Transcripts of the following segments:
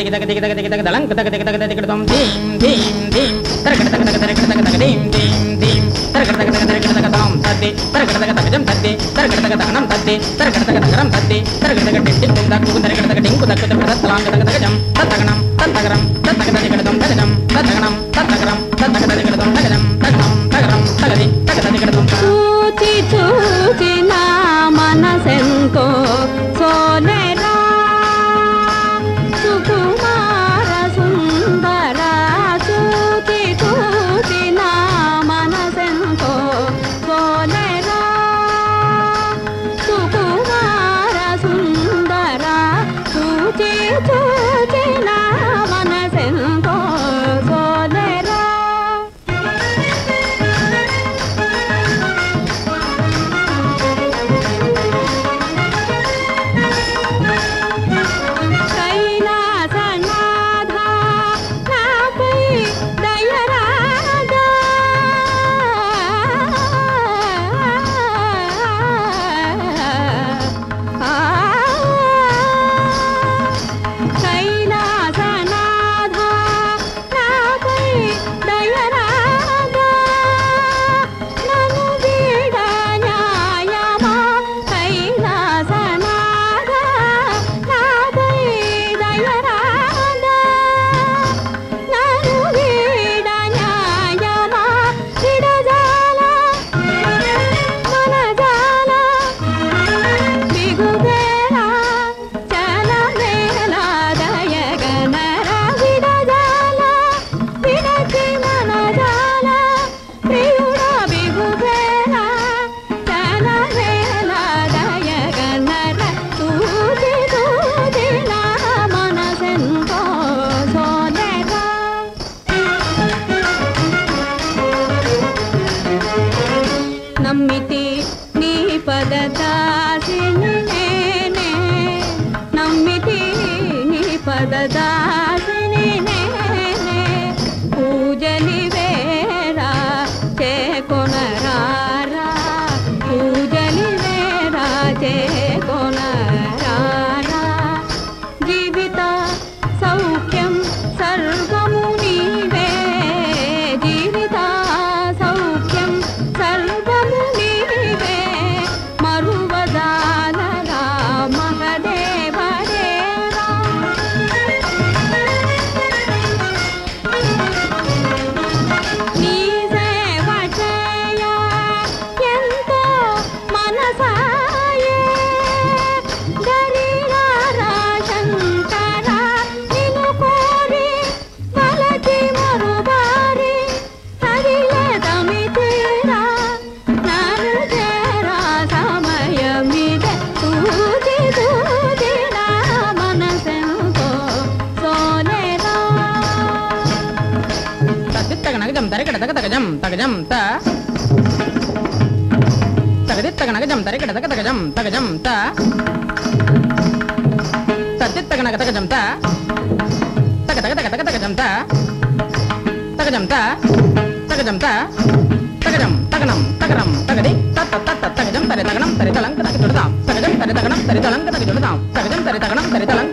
దిగి దగ దిగి దగ దిగి దగ దళంక దగ దిగి దగ దిగి దం దీం దీం దీం తరగడ దగ దగ దగ దగ దగ దీం దీం దీం తరగడ దగ దగ దగ దగ దాం తద్ది తరగడ దగ దగ జం తద్ది తరగడ దగ దగనం తద్ది తరగడ దగ దగరం తద్ది తరగడ దగ టింకు కుంద కు తరగడ దగ టింకు దక్కు దగ దత్తలాంగ దగ తత్తగరం తత్తగ తత్తగరం తత్తగ ಸದಾ తరికడ దగ దగజం తగజం త తగదిత్తగ నగజం తరికడ దగ దగజం తగజం త తద్దిత్తగ నగ తగజం త తగ తగ తగ తగ తగజం త తగజం త తగజం త తగజం తగనం తగరం తగది తత్త తత్త తగజం తరి తగనం తరి తలంక తగ చుడదాం తగజం తరి తగనం తరి తలంక తగ చుడదాం తగజం తరి తగనం తరి తలంక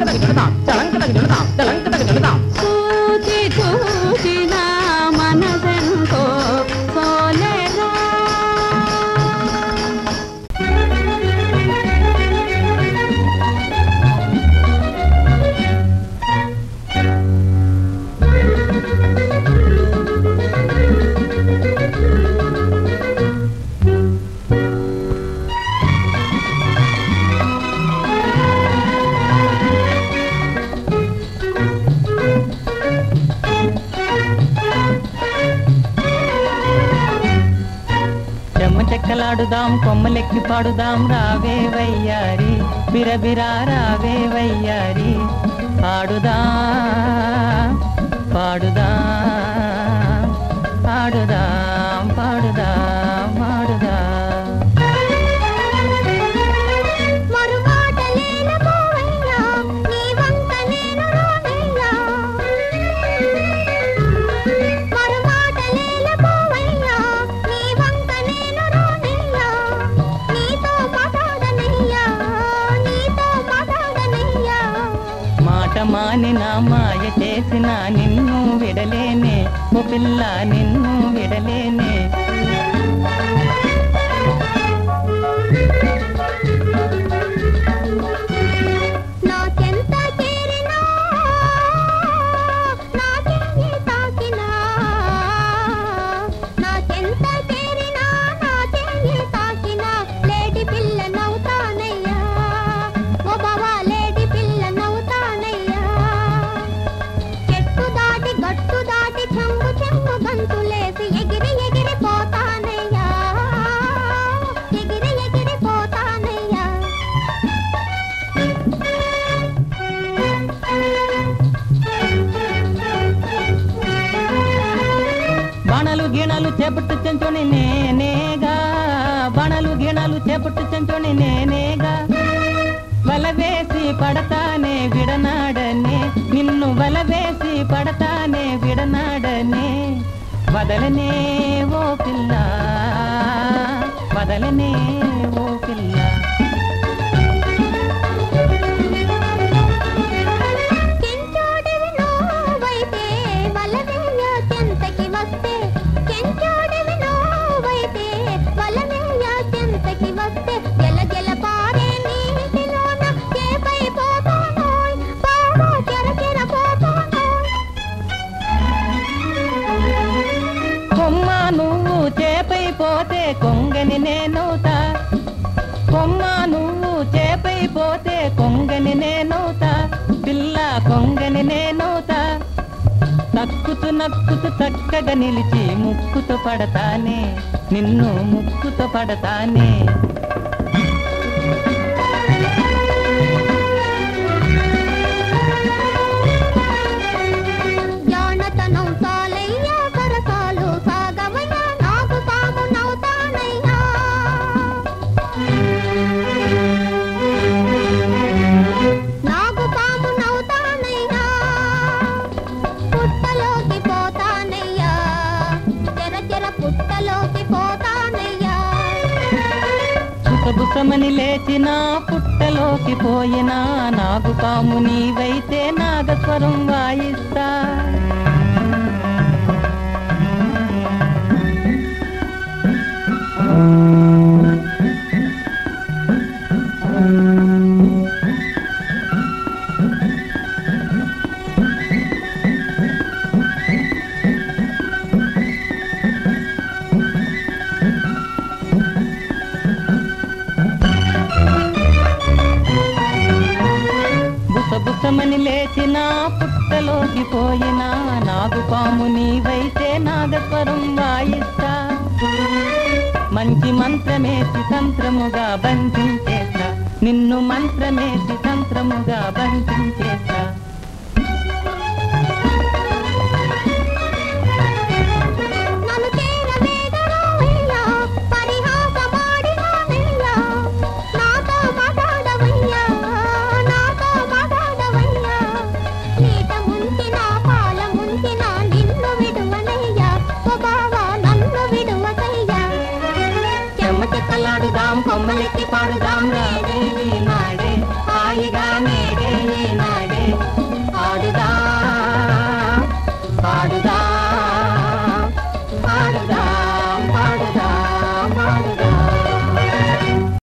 చెమ్మ చెక్కలాడుదాం కొమ్మలెక్కి పాడుదాం రావే వయ్యారి బిరబిరా రావే వయ్యారి పాడుదా పాడుదా పాడుదాం పాడుదాం చేసిన నిన్ను విడలేనే ఓ పిల్ల నిన్ను విడలేనే. చేపట్టు చెంచుని నేనేగా బణలు గిణలు చేపట్టు చెంచుని నేనేగా. వలవేసి పడతానే విడనాడనే నిన్ను వలవేసి పడతానే విడనాడనే. వదలనే ఓ పిల్ల వదలనే చేపై పోతే కొంగని నేనవుతా పిల్ల కొంగని నేనవుతా. తక్కుతు నక్కుతు చక్కగా నిలిచి ముక్కుతో పడతానే నిన్ను ముక్కుతో పడతానే. బుసబుసమని లేచిన పుట్టలోకి పోయినా నాగు పాము నీవైతే నాగస్వరం వాయిస్తా. బుసబుసమని పుట్టలోకి పోయినా నాగు పాము నీవైతే నాగస్వరం వాయిస్తా. మంచి మంత్రమేసి తంత్రముగా బంధించేస్తా. నిన్ను మంత్రమేసి తంత్రముగా బంధించేస్తా. பாடுதாம் பொம்மலைக்கு பாடுதாம் நாடு நாடு ஆயுதா மேடு நாடு. ஆடுதான்